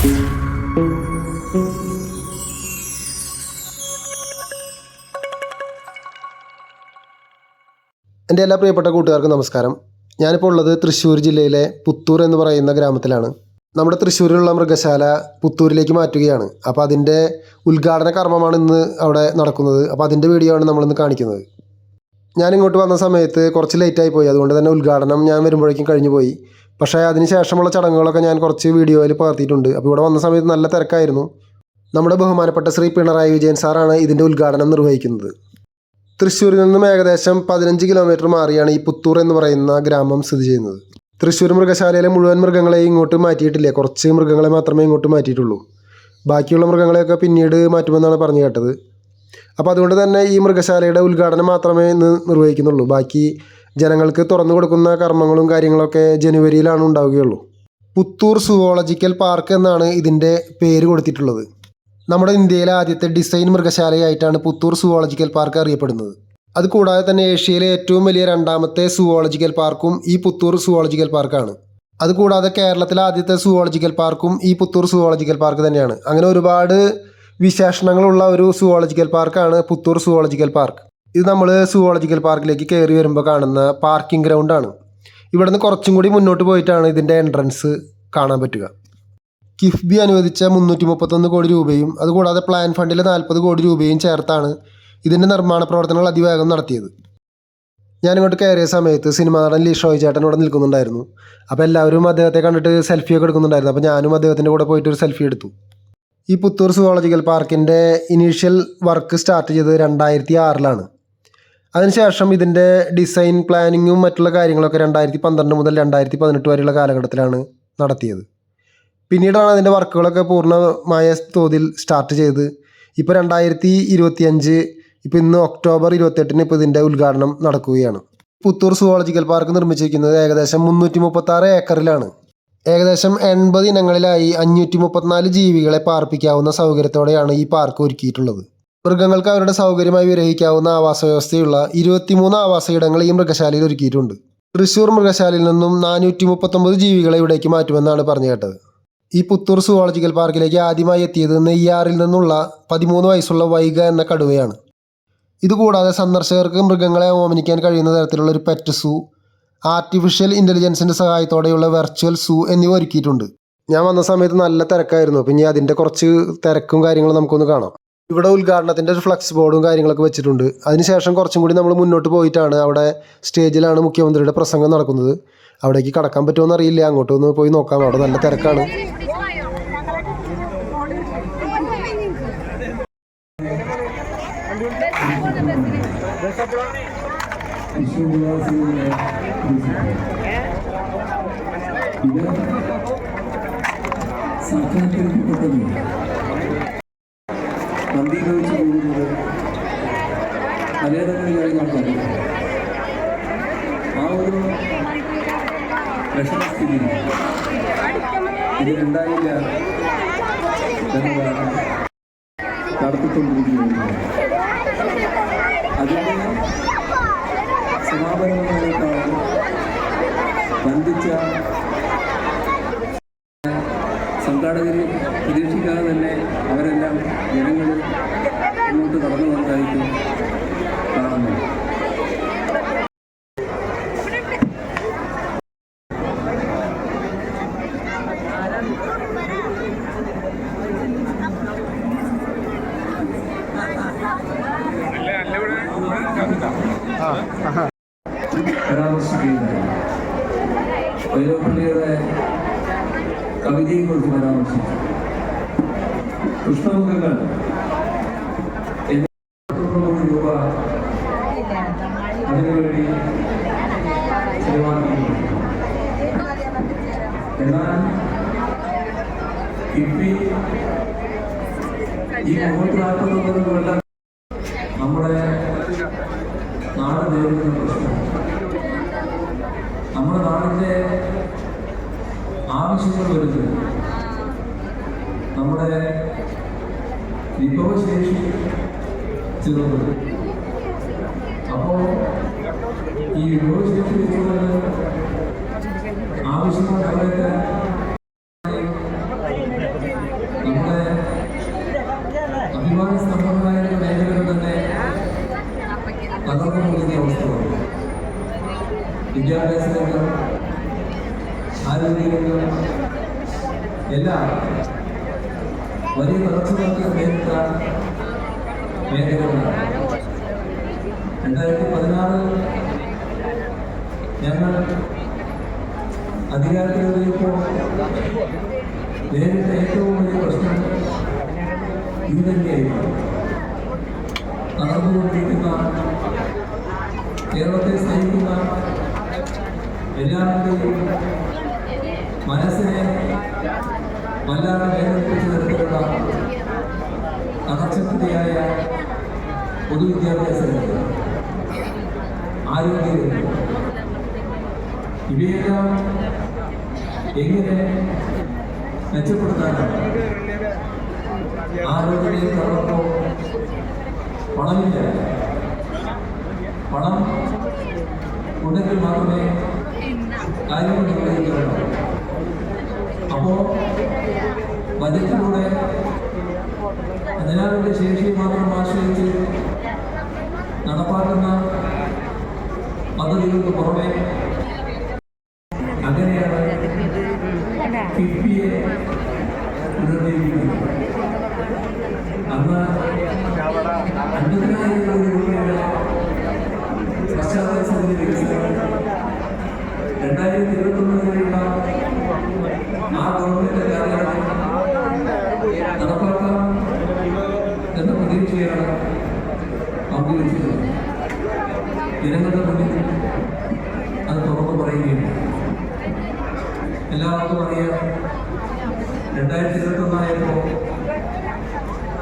എന്റെ എല്ലാ പ്രിയപ്പെട്ട കൂട്ടുകാർക്കും നമസ്കാരം. ഞാനിപ്പോൾ ഉള്ളത് തൃശ്ശൂർ ജില്ലയിലെ പുത്തൂർ എന്ന് പറയുന്ന ഗ്രാമത്തിലാണ്. നമ്മുടെ തൃശ്ശൂരിലുള്ള മൃഗശാല പുത്തൂരിലേക്ക് മാറ്റുകയാണ്. അപ്പോൾ അതിന്റെ ഉദ്ഘാടന കർമ്മമാണ് ഇന്ന് അവിടെ നടക്കുന്നത്. അപ്പോൾ അതിന്റെ വീഡിയോ ആണ് നമ്മളിന്ന് കാണിക്കുന്നത്. ഞാൻ ഇങ്ങോട്ട് വന്ന സമയത്ത് കുറച്ച് ലേറ്റായി പോയി. അതുകൊണ്ട് തന്നെ ഉദ്ഘാടനം ഞാൻ വരുമ്പോഴേക്കും കഴിഞ്ഞു പോയി പക്ഷേ അതിന് ശേഷമുള്ള ചടങ്ങുകളൊക്കെ ഞാൻ കുറച്ച് വീഡിയോയിൽ പകർത്തിയിട്ടുണ്ട്. അപ്പോൾ ഇവിടെ വന്ന സമയത്ത് നല്ല തിരക്കായിരുന്നു. നമ്മുടെ ബഹുമാനപ്പെട്ട ശ്രീ പിണറായി വിജയൻ സാറാണ് ഇതിന്റെ ഉദ്ഘാടനം നിർവഹിക്കുന്നത്. തൃശ്ശൂരിൽ നിന്നും ഏകദേശം പതിനഞ്ച് കിലോമീറ്റർ മാറിയാണ് ഈ പുത്തൂർ എന്ന് പറയുന്ന ഗ്രാമം സ്ഥിതി ചെയ്യുന്നത്. തൃശ്ശൂർ മൃഗശാലയിലെ മുഴുവൻ മൃഗങ്ങളെയും ഇങ്ങോട്ട് മാറ്റിയിട്ടില്ല. കുറച്ച് മൃഗങ്ങളെ മാത്രമേ ഇങ്ങോട്ട് മാറ്റിയിട്ടുള്ളൂ. ബാക്കിയുള്ള മൃഗങ്ങളെയൊക്കെ പിന്നീട് മാറ്റുമെന്നാണ് പറഞ്ഞു കേട്ടത്. അപ്പോൾ അതുകൊണ്ട് തന്നെ ഈ മൃഗശാലയുടെ ഉദ്ഘാടനം മാത്രമേ ഇന്ന് നിർവഹിക്കുന്നുള്ളൂ. ബാക്കി ജനങ്ങൾക്ക് തുറന്നു കൊടുക്കുന്ന കർമ്മങ്ങളും കാര്യങ്ങളൊക്കെ ജനുവരിയിലാണ് ഉണ്ടാവുകയുള്ളൂ. പുത്തൂർ സുവോളജിക്കൽ പാർക്ക് എന്നാണ് ഇതിന്റെ പേര് കൊടുത്തിട്ടുള്ളത്. നമ്മുടെ ഇന്ത്യയിലെ ആദ്യത്തെ ഡിസൈൻ മൃഗശാലയായിട്ടാണ് പുത്തൂർ സുവോളജിക്കൽ പാർക്ക് അറിയപ്പെടുന്നത്. അതുകൂടാതെ തന്നെ ഏഷ്യയിലെ ഏറ്റവും വലിയ രണ്ടാമത്തെ സുവോളജിക്കൽ പാർക്കും ഈ പുത്തൂർ സുവോളജിക്കൽ പാർക്കാണ്. അതുകൂടാതെ കേരളത്തിലെ ആദ്യത്തെ സുവോളജിക്കൽ പാർക്കും ഈ പുത്തൂർ സുവോളജിക്കൽ പാർക്ക് തന്നെയാണ്. അങ്ങനെ ഒരുപാട് വിശേഷണങ്ങളുള്ള ഒരു സുവോളജിക്കൽ പാർക്കാണ് പുത്തൂർ സുവോളജിക്കൽ പാർക്ക്. ഇത് നമ്മൾ സുവോളജിക്കൽ പാർക്കിലേക്ക് കയറി വരുമ്പോൾ കാണുന്ന പാർക്കിംഗ് ഗ്രൗണ്ടാണ് ഇവിടുന്ന് കുറച്ചും കൂടി മുന്നോട്ട് പോയിട്ടാണ് ഇതിന്റെ എൻട്രൻസ് കാണാൻ പറ്റുക. കിഫ്ബി അനുവദിച്ച മുന്നൂറ്റി മുപ്പത്തൊന്ന് കോടി രൂപയും അതുകൂടാതെ പ്ലാൻ ഫണ്ടിലെ നാൽപ്പത് കോടി രൂപയും ചേർത്താണ് ഇതിന്റെ നിർമ്മാണ പ്രവർത്തനങ്ങൾ അതിവേഗം നടത്തിയത്. ഞാനിങ്ങോട്ട് കയറിയ സമയത്ത് സിനിമാ നടൻ ലീഷോയ് ചേട്ടൻ ഇവിടെ നിൽക്കുന്നുണ്ടായിരുന്നു. അപ്പോൾ എല്ലാവരും അദ്ദേഹത്തെ കണ്ടിട്ട് സെൽഫിയൊക്കെ എടുക്കുന്നുണ്ടായിരുന്നു. അപ്പോൾ ഞാനും അദ്ദേഹത്തിന്റെ കൂടെ പോയിട്ട് ഒരു സെൽഫി എടുത്തു. ഈ പുത്തൂർ സുവോളജിക്കൽ പാർക്കിന്റെ ഇനീഷ്യൽ വർക്ക് സ്റ്റാർട്ട് ചെയ്തത് രണ്ടായിരത്തി ആറിലാണ്. അതിനുശേഷം ഇതിന്റെ ഡിസൈൻ പ്ലാനിങ്ങും മറ്റുള്ള കാര്യങ്ങളൊക്കെ രണ്ടായിരത്തി പന്ത്രണ്ട് മുതൽ രണ്ടായിരത്തി പതിനെട്ട് വരെയുള്ള കാലഘട്ടത്തിലാണ് നടത്തിയത്. പിന്നീടാണ് അതിന്റെ വർക്കുകളൊക്കെ പൂർണമായ തോതിൽ സ്റ്റാർട്ട് ചെയ്ത്. ഇപ്പോൾ രണ്ടായിരത്തി ഇരുപത്തിയഞ്ച് ഇപ്പോൾ ഇന്ന് ഒക്ടോബർ ഇരുപത്തെട്ടിന് ഇപ്പോൾ ഇതിന്റെ ഉദ്ഘാടനം നടക്കുകയാണ്. പുത്തൂർ സുവോളജിക്കൽ പാർക്ക് നിർമ്മിച്ചിരിക്കുന്നത് ഏകദേശം മുന്നൂറ്റി മുപ്പത്താറ് ഏക്കറിലാണ്. ഏകദേശം എൺപത് ഇനങ്ങളിലായി അഞ്ഞൂറ്റി മുപ്പത്തിനാല് ജീവികളെ പാർപ്പിക്കാവുന്ന സൗകര്യത്തോടെയാണ് ഈ പാർക്ക് ഒരുക്കിയിട്ടുള്ളത്. മൃഗങ്ങൾക്ക് അവരുടെ സൗകര്യമായി വിരഹിക്കാവുന്ന ആവാസ വ്യവസ്ഥയുള്ള ഇരുപത്തിമൂന്ന് ആവാസയിടങ്ങൾ ഈ മൃഗശാലയിൽ ഒരുക്കിയിട്ടുണ്ട്. തൃശൂർ മൃഗശാലയിൽ നിന്നും നാനൂറ്റി മുപ്പത്തൊമ്പത് ജീവികളെ ഇവിടേക്ക് മാറ്റുമെന്നാണ് പറഞ്ഞു കേട്ടത്. ഈ പുത്തൂർ സുവോളജിക്കൽ പാർക്കിലേക്ക് ആദ്യമായി എത്തിയത് നെയ്യാറിൽ നിന്നുള്ള പതിമൂന്ന് വയസ്സുള്ള വൈഗ എന്ന കടുവയാണ്. ഇതുകൂടാതെ സന്ദർശകർക്ക് മൃഗങ്ങളെ ഓമനിക്കാൻ കഴിയുന്ന തരത്തിലുള്ള ഒരു പെറ്റ് സൂ ആർട്ടിഫിഷ്യൽ ഇന്റലിജൻസിന്റെ സഹായത്തോടെയുള്ള വെർച്വൽ സൂ എന്നിവ ഒരുക്കിയിട്ടുണ്ട്. ഞാൻ വന്ന സമയത്ത് നല്ല തിരക്കായിരുന്നു. പിന്നെ അതിന്റെ കുറച്ച് തിരക്കും കാര്യങ്ങളും നമുക്കൊന്ന് കാണാം. ഇവിടെ ഉദ്ഘാടനത്തിന്റെ ഒരു ഫ്ലക്സ് ബോർഡും കാര്യങ്ങളൊക്കെ വെച്ചിട്ടുണ്ട്. അതിനുശേഷം കുറച്ചും കൂടി നമ്മൾ മുന്നോട്ട് പോയിട്ടാണ് അവിടെ സ്റ്റേജിലാണ് മുഖ്യമന്ത്രിയുടെ പ്രസംഗം നടക്കുന്നത്. അവിടേക്ക് കടക്കാൻ പറ്റുമോ അറിയില്ല. അങ്ങോട്ടൊന്ന് പോയി നോക്കാം. അവിടെ നല്ല തിരക്കാണ്. നന്ദീകരിച്ചു പോകുന്നത് നാം കണ്ടു ആ ഒരു വിഷമസ്ഥിതി ഇതിലുണ്ടായില്ല എന്നതാണ് നടത്തിക്കൊണ്ടിരിക്കുന്നത്. അതിന്റെ സമാപനമായിട്ടാണ് ബന്ധിച്ച സംഘാടകർ പ്രതീക്ഷിക്കാതെ തന്നെ അവരെല്ലാം ജനങ്ങൾ മുന്നോട്ട് കടന്നു വന്നതായിട്ട് കോടി രൂപ അതിനുവേണ്ടി ചെലവാക്കിയിട്ടുണ്ട് എന്നാൽ കിഫ്ബി ഈ മുന്നൂറ്റി നാൽപ്പത്തൊമ്പത് കൊല്ലം നമ്മുടെ നാട് നേരിടുന്ന പ്രശ്നം നമ്മുടെ നാടിന്റെ ആവശ്യങ്ങൾ വരുന്നത് വിഭവശേഷി ചെറുത്. അപ്പോൾ ഈ വിഭവശേഷി വെച്ചുകൊണ്ട് ആവശ്യമായ കാലത്ത് നമ്മുടെ അഭിമാന സമ്പന്നമായ തന്നെ തകർന്നു പോകുന്ന അവസ്ഥ വിദ്യാഭ്യാസ രംഗം ആരോഗ്യ രംഗം എല്ലാം വലിയ തടസ്സങ്ങൾക്ക് നേരിട്ട മേഖലകളാണ് രണ്ടായിരത്തി പതിനാറ് ഞങ്ങൾ അധികാരത്തിലേറിയപ്പോൾ നേരിട്ട ഏറ്റവും വലിയ പ്രശ്നം ഇത് തന്നെയായിരുന്നു. നടന്നുകൊണ്ടിരിക്കുന്ന കേരളത്തെ സ്നേഹിക്കുന്ന എല്ലാവരുടെയും മനസ്സിനെ വല്ലാതെ വേദനിപ്പിച്ച തരത്തിലുള്ള തകർച്ചക്കെതിരായ പൊതുവിദ്യാഭ്യാസ രംഗം ആരോഗ്യ രംഗം ഇവയെല്ലാം എങ്ങനെ മെച്ചപ്പെടുത്താനാണ്? ആരോഗ്യത്തിൽ കടന്നപ്പോൾ പണമില്ല. പണം ഉണ്ടെങ്കിൽ മാത്രമേ കാര്യങ്ങൾ നിർവഹിക്കാറുള്ളൂ അപ്പോ ബജറ്റിലൂടെ ജനാവിന്റെ ശേഷി മാത്രം ആശ്രയിച്ച് നടപ്പാക്കുന്ന പദ്ധതികൾക്ക് പുറമെ ജനങ്ങളുടെ മുന്നിൽ അത് തുറന്നു പറയുകയാണ് എല്ലാവർക്കും അറിയാം. രണ്ടായിരത്തി ഇരുപത്തൊന്നായപ്പോൾ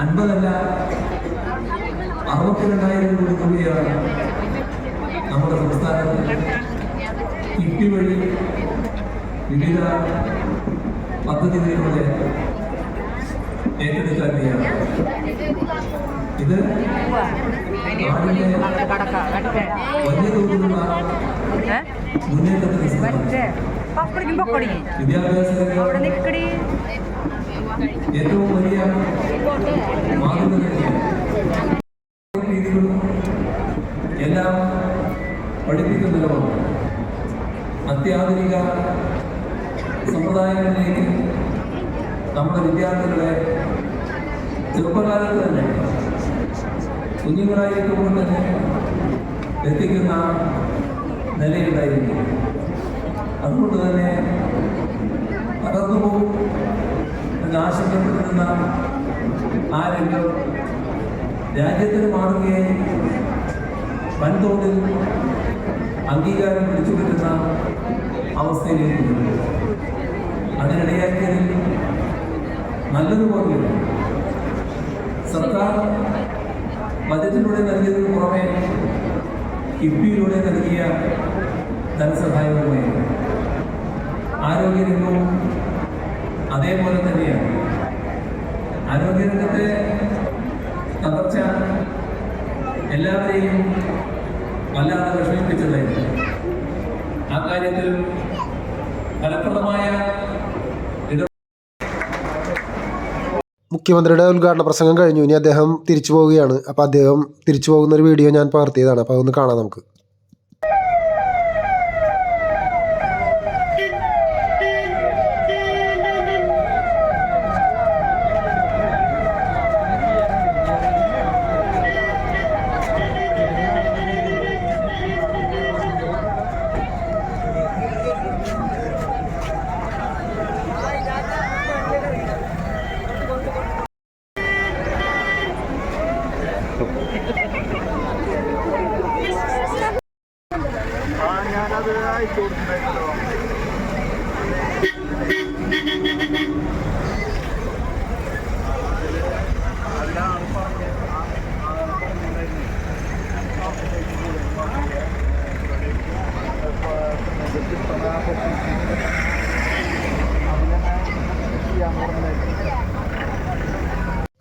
അൻപതല്ല അറുപത്തിരണ്ടായിരം കോടി രൂപയാണ് നമ്മുടെ സംസ്ഥാനത്ത് കിഫ്ബി വഴി വിവിധ പദ്ധതികളിലൂടെ ഏറ്റെടുക്കാൻ തയ്യാറാണ്. ഇത് വലിയ തോതിലുള്ള മുന്നേറ്റത്തിന് വിദ്യാഭ്യാസ ഏറ്റവും വലിയ മാതൃക രീതികളും എല്ലാം പഠിപ്പിക്കുന്നതിനോട് അത്യാധുനിക സമ്പ്രദായങ്ങളിലേക്ക് നമ്മുടെ വിദ്യാർത്ഥികളെ ചെറുപ്പകാലത്ത് തന്നെ കുഞ്ഞുങ്ങളായിരിക്കുമ്പോൾ തന്നെ എത്തിക്കുന്ന നിലയുണ്ടായിരുന്നു അതുകൊണ്ട് തന്നെ പറന്നുപോകും പോകും. എന്ന് ആശങ്കപ്പെട്ടിരുന്ന ആ രംഗം രാജ്യത്തിന് മാതൃകയെ വൻതോതിൽ അംഗീകാരം പിടിച്ചു കിട്ടുന്ന അവസ്ഥയിലേക്ക്. അതിനിടയാക്കിയതിൽ നല്ലതുപോലെ. സർക്കാർ ബജറ്റിലൂടെ നൽകിയതിന് പുറമെ കിഫ്ബിയിലൂടെ നൽകിയ ധനസഹായവുമായി ആരോഗ്യരംഗവും അതേപോലെ തന്നെയാണ്. ആരോഗ്യരംഗത്തെ തകർച്ച എല്ലാവരെയും വല്ലാതെ വിഷമിപ്പിച്ചതായിരുന്നു. ആ കാര്യത്തിൽ ഫലപ്രദമായ മുഖ്യമന്ത്രിയുടെ ഉദ്ഘാടന പ്രസംഗം കഴിഞ്ഞു. ഇനി അദ്ദേഹം തിരിച്ചു പോവുകയാണ്. അപ്പോൾ അദ്ദേഹം തിരിച്ചു പോകുന്ന ഒരു വീഡിയോ ഞാൻ പകർത്തിയതാണ്. അപ്പോൾ അതൊന്ന് കാണാം നമുക്ക്.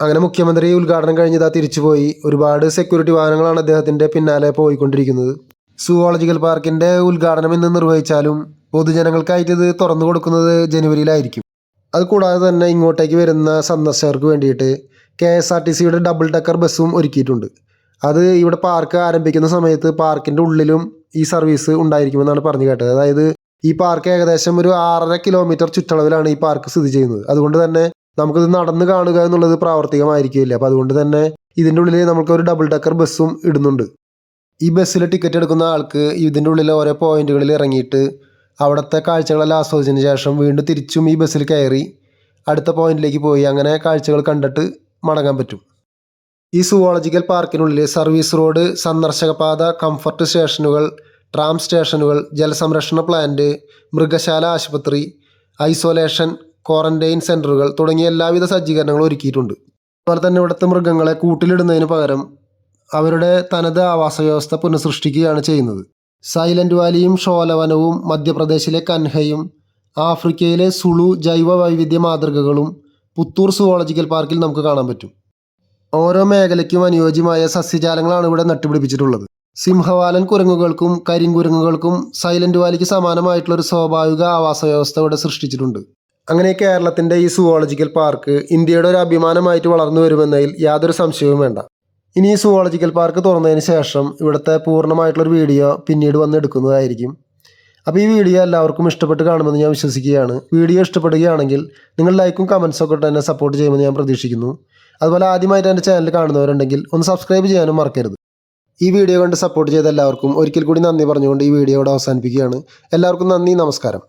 അങ്ങനെ മുഖ്യമന്ത്രി ഉദ്ഘാടനം കഴിഞ്ഞതാ തിരിച്ചുപോയി. ഒരുപാട് സെക്യൂരിറ്റി വാഹനങ്ങളാണ് അദ്ദേഹത്തിന്റെ പിന്നാലെ പോയിക്കൊണ്ടിരിക്കുന്നത്. സുവോളജിക്കൽ പാർക്കിന്റെ ഉദ്ഘാടനം ഇന്ന് നിർവഹിച്ചാലും പൊതുജനങ്ങൾക്കായിട്ട് ഇത് തുറന്നു കൊടുക്കുന്നത് ജനുവരിയിലായിരിക്കും. അതുകൂടാതെ തന്നെ ഇങ്ങോട്ടേക്ക് വരുന്ന സന്ദർശകർക്ക് വേണ്ടിയിട്ട് കെ എസ് ആർ ടി സിയുടെ ഡബിൾ ഡക്കർ ബസ്സും ഒരുക്കിയിട്ടുണ്ട്. അത് ഇവിടെ പാർക്ക് ആരംഭിക്കുന്ന സമയത്ത് പാർക്കിന്റെ ഉള്ളിലും ഈ സർവീസ് ഉണ്ടായിരിക്കുമെന്നാണ് പറഞ്ഞു കേട്ടത്. അതായത് ഈ പാർക്ക് ഏകദേശം ഒരു ആറര കിലോമീറ്റർ ചുറ്റളവിലാണ് ഈ പാർക്ക് സ്ഥിതി ചെയ്യുന്നത്. അതുകൊണ്ട് തന്നെ നമുക്കിത് നടന്ന് കാണുക എന്നുള്ളത് പ്രാവർത്തികമായിരിക്കില്ല. അപ്പോൾ അതുകൊണ്ട് തന്നെ ഇതിന്റെ ഉള്ളിൽ നമുക്ക് ഒരു ഡബിൾ ഡക്കർ ബസ്സും ഇടുന്നുണ്ട്. ഈ ബസ്സിൽ ടിക്കറ്റ് എടുക്കുന്ന ആൾക്ക് ഇതിന്റെ ഉള്ളിൽ ഓരോ പോയിന്റുകളിൽ ഇറങ്ങിയിട്ട് അവിടുത്തെ കാഴ്ചകളെല്ലാം ആസ്വദിച്ചതിന് ശേഷം വീണ്ടും തിരിച്ചും ഈ ബസ്സിൽ കയറി അടുത്ത പോയിന്റിലേക്ക് പോയി. അങ്ങനെ കാഴ്ചകൾ കണ്ടിട്ട് മടങ്ങാൻ പറ്റും. ഈ സുവോളജിക്കൽ പാർക്കിനുള്ളിൽ സർവീസ് റോഡ് സന്ദർശകപാത കംഫർട്ട് സ്റ്റേഷനുകൾ ട്രാം സ്റ്റേഷനുകൾ ജലസംരക്ഷണ പ്ലാന്റ് മൃഗശാല ആശുപത്രി ഐസൊലേഷൻ ക്വാറന്റൈൻ സെന്ററുകൾ തുടങ്ങിയ എല്ലാവിധ സജ്ജീകരണങ്ങളും ഒരുക്കിയിട്ടുണ്ട്. അതുപോലെ തന്നെ ഇവിടുത്തെ മൃഗങ്ങളെ കൂട്ടിലിടുന്നതിന് പകരം അവരുടെ തനത് ആവാസ വ്യവസ്ഥ പുനഃസൃഷ്ടിക്കുകയാണ് ചെയ്യുന്നത്. സൈലന്റ് വാലിയും ഷോലവനവും മധ്യപ്രദേശിലെ കൻഹയും ആഫ്രിക്കയിലെ സുളു ജൈവ വൈവിധ്യ മാതൃകകളും പുത്തൂർ സുവോളജിക്കൽ പാർക്കിൽ നമുക്ക് കാണാൻ പറ്റും. ഓരോ മേഖലയ്ക്കും അനുയോജ്യമായ സസ്യജാലങ്ങളാണ് ഇവിടെ നട്ടുപിടിപ്പിച്ചിട്ടുള്ളത്. സിംഹവാലൻ കുരങ്ങുകൾക്കും കരിങ്കുരങ്ങുകൾക്കും സൈലന്റ് വാലിക്ക് സമാനമായിട്ടുള്ള ഒരു സ്വാഭാവിക ആവാസ വ്യവസ്ഥ ഇവിടെ സൃഷ്ടിച്ചിട്ടുണ്ട്. അങ്ങനെ കേരളത്തിന്റെ ഈ സുവോളജിക്കൽ പാർക്ക് ഇന്ത്യയുടെ ഒരു അഭിമാനമായിട്ട് വളർന്നു വരുമെന്നതിൽ യാതൊരു സംശയവും വേണ്ട. ഇനി ഈ സുവോളജിക്കൽ പാർക്ക് തുറന്നതിന് ശേഷം ഇവിടുത്തെ പൂർണമായിട്ടുള്ളൊരു വീഡിയോ പിന്നീട് വന്ന് എടുക്കുന്നതായിരിക്കും. അപ്പോൾ ഈ വീഡിയോ എല്ലാവർക്കും ഇഷ്ടപ്പെട്ട് കാണുമെന്ന് ഞാൻ വിശ്വസിക്കുകയാണ്. വീഡിയോ ഇഷ്ടപ്പെടുകയാണെങ്കിൽ നിങ്ങൾ ലൈക്കും കമൻസും ഒക്കെ എന്നെ സപ്പോർട്ട് ചെയ്യുമെന്ന് ഞാൻ പ്രതീക്ഷിക്കുന്നു. അതുപോലെ ആദ്യമായിട്ട് എന്റെ ചാനൽ കാണുന്നവരുണ്ടെങ്കിൽ ഒന്ന് സബ്സ്ക്രൈബ് ചെയ്യാനും മറക്കരുത്. ഈ വീഡിയോ കണ്ട് സപ്പോർട്ട് ചെയ്ത എല്ലാവർക്കും ഒരിക്കൽ കൂടി നന്ദി പറഞ്ഞുകൊണ്ട് ഈ വീഡിയോ ഇവിടെ അവസാനിപ്പിക്കുകയാണ്. എല്ലാവർക്കും നന്ദി നമസ്കാരം.